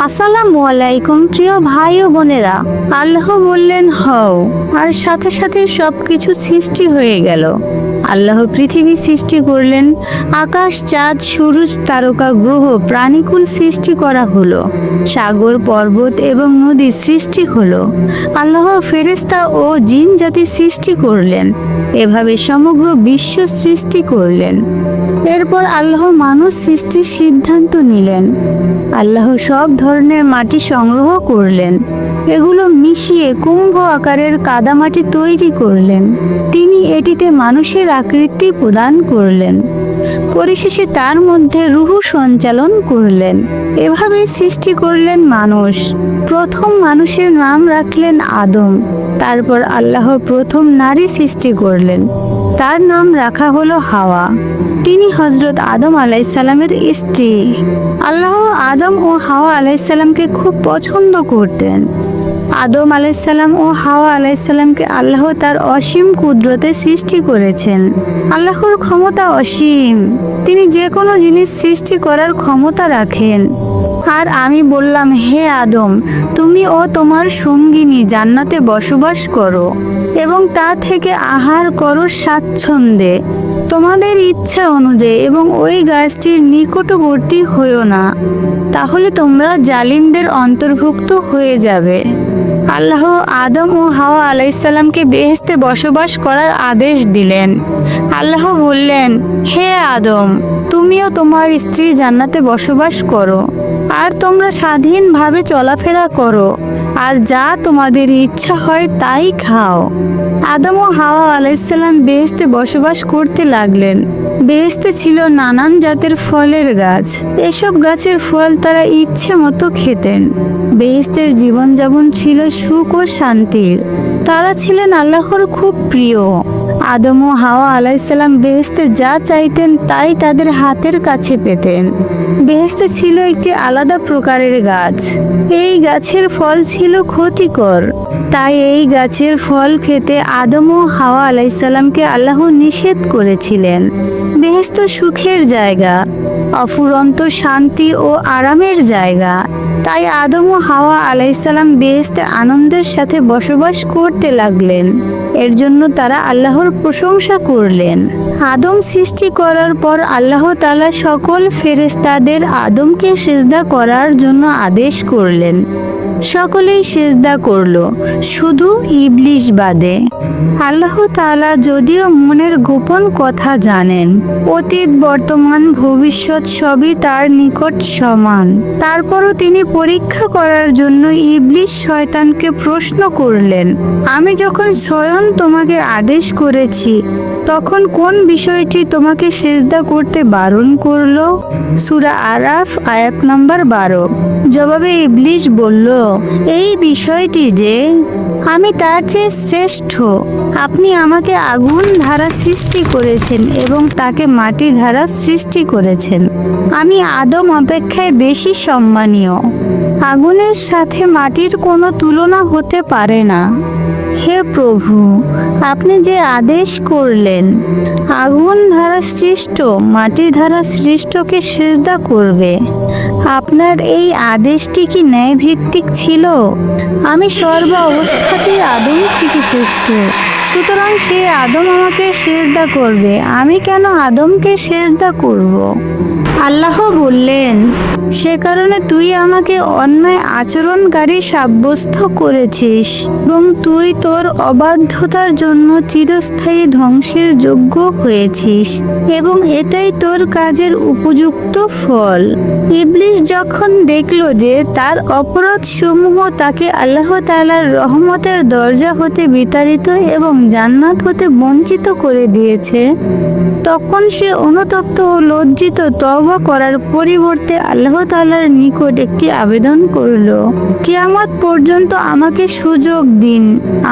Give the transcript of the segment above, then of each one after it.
আসসালামু আলাইকুম, প্রিয় ভাই ও বোনেরা। আল্লাহ বললেন, হও। আর সাথে সাথে সব কিছু সৃষ্টি হয়ে গেল। আল্লাহ পৃথিবী সৃষ্টি করলেন, আকাশ, চাঁদ, সূরজ, তারকা, গ্রহ, প্রাণীকুল সৃষ্টি করা হলো। সাগর, পর্বত এবং নদী সৃষ্টি হলো। আল্লাহ ফেরেস্তা ও জিন জাতি সৃষ্টি করলেন। এভাবে সমগ্র বিশ্ব সৃষ্টি করলেন। এরপর আল্লাহ মানুষ সৃষ্টির সিদ্ধান্ত নিলেন। আল্লাহ সব ধরনের মাটি সংগ্রহ করলেন। এগুলো মিশিয়ে কুম্ভ আকারের কাদামাটি তৈরি করলেন। তিনি এটিতে মানুষের আকৃতি প্রদান করলেন। পরিশেষে তার মধ্যে রুহু সঞ্চালন করলেন। এভাবে সৃষ্টি করলেন মানুষ। প্রথম মানুষের নাম রাখলেন আদম। তারপর আল্লাহ প্রথম নারী সৃষ্টি করলেন। তার নাম রাখা হলো হাওয়া। তিনি হজরত আদম আলাইসাল্লামের স্ত্রী। আল্লাহ আদম ও হাওয়া আলাইসাল্লামকে খুব পছন্দ করতেন। আদম আলাইসাল্লাম ও হাওয়া আলাইসাল্লামকে আল্লাহ তার অসীম কুদরতে সৃষ্টি করেছেন। আল্লাহর ক্ষমতা অসীম। তিনি যে কোনো জিনিস সৃষ্টি করার ক্ষমতা রাখেন। আর আমি বললাম, হে আদম, তুমি ও তোমার সঙ্গিনী জান্নাতে বসবাস করো এবং তা থেকে আহার করো স্বাচ্ছন্দ্যে। তোমাদের ইচ্ছা অনুযায়ী এবং ওই গাছটির নিকটবর্তী হইও না। তাহলে তোমরা জালিমদের অন্তর্ভুক্ত হয়ে যাবে। আল্লাহ আদম ও হাওয়া আলাইসাল্লামকে বেহেস্তে বসবাস করার আদেশ দিলেন। আল্লাহ বললেন, হে আদম, তুমিও তোমার স্ত্রী জান্নাতে বসবাস করো, আর তোমরা স্বাধীনভাবে চলাফেরা করো। আর যা তোমাদের ইচ্ছা হয় তাই খাও। আদম ও হাওয়া আলাইসাল্লাম বেহেস্তে বসবাস করতে লাগলেন। বেহেস্তে ছিল নানান জাতের ফলের গাছ। এসব গাছের ফল তারা ইচ্ছে মতো খেতেন। বেহেস্তের জীবনযাপন ছিল সুখ ও শান্তির। তারা ছিলেন আল্লাহর খুব প্রিয়। আদম ও হাওয়া আলাইসাল্লাম বেহেস্তে যা চাইতেন তাই তাদের হাতের কাছে পেতেন। বেহেস্তে ছিল একটি আলাদা প্রকারের গাছ। এই গাছের ফল ছিল ক্ষতিকর। তাই এই গাছের ফল খেতে আদম ও হাওয়া আলাইসাল্লামকে আল্লাহ নিষেধ করেছিলেন। বেহেস্ত সুখের জায়গা, অফুরন্ত শান্তি ও আরামের জায়গা। তাই আদম ও হাওয়া আলাইসাল্লাম বেহেস্তে আনন্দের সাথে বসবাস করতে লাগলেন। এর জন্য তারা আল্লাহর প্রশংসা করলেন। আদম সৃষ্টি করার পর আল্লাহ তালা সকল ফেরেস্তাদের আদমকে সেজদা করার জন্য আদেশ করলেন। সকলেই সেজদা করল, শুধু ইবলিশ বাদে। আল্লাহ তাআলা যদিও মনের গোপন কথা জানেন, অতীত, বর্তমান, ভবিষ্যৎ সবই তার নিকট সমান। তারপরও তিনি পরীক্ষা করার জন্য ইবলিশ শয়তানকে প্রশ্ন করলেন, আমি যখন স্বয়ং তোমাকে আদেশ করেছি তখন কোন বিষয়টি তোমাকে সেজদা করতে বারণ করল? সুরা আরাফ, আয়াত নাম্বার বারো। জবাবে ইবলিশ বলল, এই বিষয়টি যে আমি তার চেয়ে শ্রেষ্ঠ, আপনি আমাকে আগুন ধারা সৃষ্টি করেছেন এবং তাকে মাটি ধারা সৃষ্টি করেছেন। আমি আদম অপেক্ষায় বেশি সম্মানীয়। আগুনের সাথে মাটির কোনো তুলনা হতে পারে না। হে প্রভু, আপনি যে আদেশ করলেন, আগুন ধারা সৃষ্ট মাটি ধারা সৃষ্টকে সেজদা করবে। আপনার এই আদেশটি কি ন্যায় ভিত্তিক ছিল? আমি সর্ব অবস্থাতেই আদম থেকে সৃষ্ট। সুতরাং সে আদম আমাকে সেজদা করবে, আমি কেন আদমকে সেজদা করব। আল্লাহ বললেন, সে কারণে তুই আমাকে অন্যায় আচরণকারী সাব্যস্ত করেছিস এবং তুই তোর অবাধ্যতার জন্য চিরস্থায়ী ধ্বংসের যোগ্য হয়েছিস এবং এটাই তোর কাজের উপযুক্ত ফল। ইবলিশ যখন দেখল যে তার অপরাধ সমূহ তাকে আল্লাহ তাআলার রহমতের দরজা হতে বিতাড়িত এবং জান্নাত হতে বঞ্চিত করে দিয়েছে, তখন সে অনুতপ্ত ও লজ্জিত তওবা করার পরিবর্তে আল্লাহ তাআলার নিকট একটি আবেদন করল। কিয়ামত পর্যন্ত আমাকে সুযোগ দিন,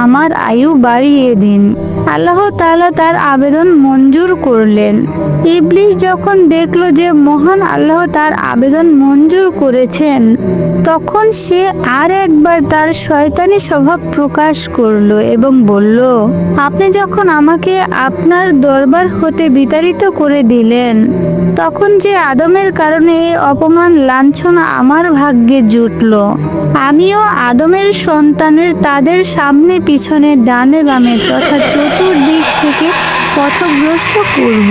আমার আয়ু বাড়িয়ে দিন। আল্লাহ তালা তার আবেদন মঞ্জুর করলেন। ইবলিশ যখন দেখল যে মহান আল্লাহ তার আবেদন মঞ্জুর করেছেন তখন সে আর একবার তার শয়তানি স্বভাব প্রকাশ করল এবং বলল, আপনি যখন আমাকে আপনার দরবার হতে বিতাড়িত করে দিলেন, তখন যে আদমের কারণে এই অপমান লাঞ্ছনা আমার ভাগ্যে জুটল। আমিও আদমের সন্তানের তাদের সামনে পিছনে, ডানে বামে, তথা চতুর্দিক থেকে পথভ্রষ্ট করব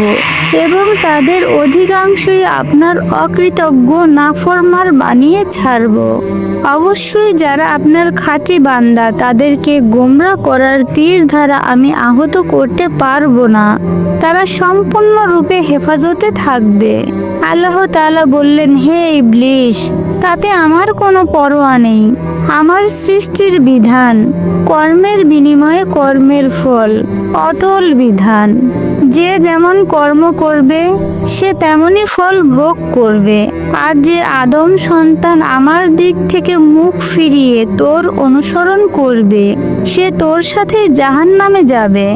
এবং তাদের অধিকাংশই আপনার অকৃতজ্ঞ নাফরমার বানিয়ে ছাড়ব। অবশ্যই যারা আপনার খাঁটি বান্দা, তাদেরকে গোমরা করার তীর দ্বারা আমি আহত করতে পারব না। তারা সম্পূর্ণরূপে হেফাজতে থাকবে। আল্লাহ তালা বললেন, হে ইবলিশ, তাতে আমার কোনো পরোয়া নেই। আমার সৃষ্টির বিধান, কর্মের বিনিময়ে কর্মের ফল, অটল বিধান। যে যেমন কর্ম করবে, সে তেমনই ফল ভোগ করবে। আর যে আদম সন্তান আমার দিক থেকে মুখ ফিরিয়ে তোর অনুসরণ করবে, সে তোর সাথে জাহান নামে যাবে।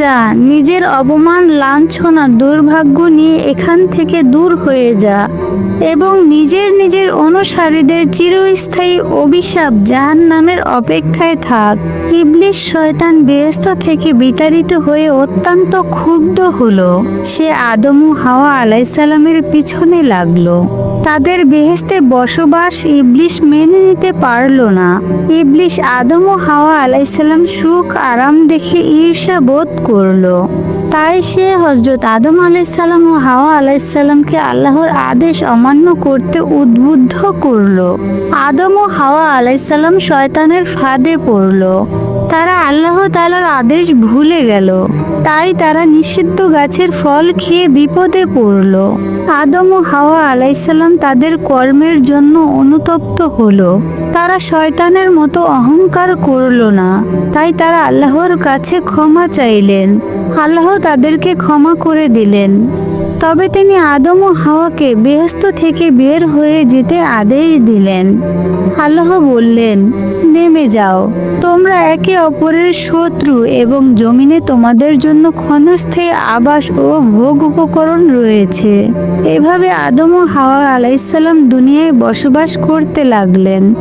যা নিজের অপমান, লাঞ্ছনা, দুর্ভাগ্য নিয়ে এখান থেকে দূর হয়ে যা এবং নিজের নিজের অনুসারীদের চিরস্থায়ী অভিশাপ জাহান নামের অপেক্ষায় থাক। ইবলিশ শয়তান বেহেস্ত থেকে বিতাড়িত হয়ে অত্যন্ত ক্ষুব্ধ হলো। সে আদম হাওয়া আলাইসাল্লামের পিছনে লাগল। তাদের বেহেস্তে বসবাস ইবলিশ মেনে নিতে পারল না। ইবলিশ আদম ও হাওয়া আলাইসাল্লাম সুখ, আরাম দেখে ঈর্ষা বোধ করল। তাই সে হজরত আদম আলাইসাল্লাম ও হাওয়া আলাইসাল্লামকে আল্লাহর আদেশ অমান্য করতে উদ্বুদ্ধ করল। আদম ও হাওয়া আলাইসাল্লাম শয়তানের ফাঁদে পড়ল। তারা আল্লাহ তালার আদেশ ভুলে গেল। তাই তারা নিষিদ্ধ গাছের ফল খেয়ে বিপদে পড়ল। আদম ও হাওয়া আলাইসাল্লাম তাদের কর্মের জন্য অনুতপ্ত হলো। তারা শয়তানের মতো অহংকার করল না। তাই তারা আল্লাহর কাছে ক্ষমা চাইলেন। আল্লাহ তাদেরকে ক্ষমা করে দিলেন। তবে তিনি আদম ও হাওয়াকে বেহস্ত থেকে বের হয়ে যেতে আদেশ দিলেন। আল্লাহ বললেন, নেমে যাও। তোমরা একে অপরের শত্রু এবং জমিনে তোমাদের জন্য ক্ষণস্থায়ী আবাস ও ভোগ উপকরণ রয়েছে। এভাবে আদম ও হাওয়া আলাইসাল্লাম দুনিয়ায় বসবাস করতে লাগলেন।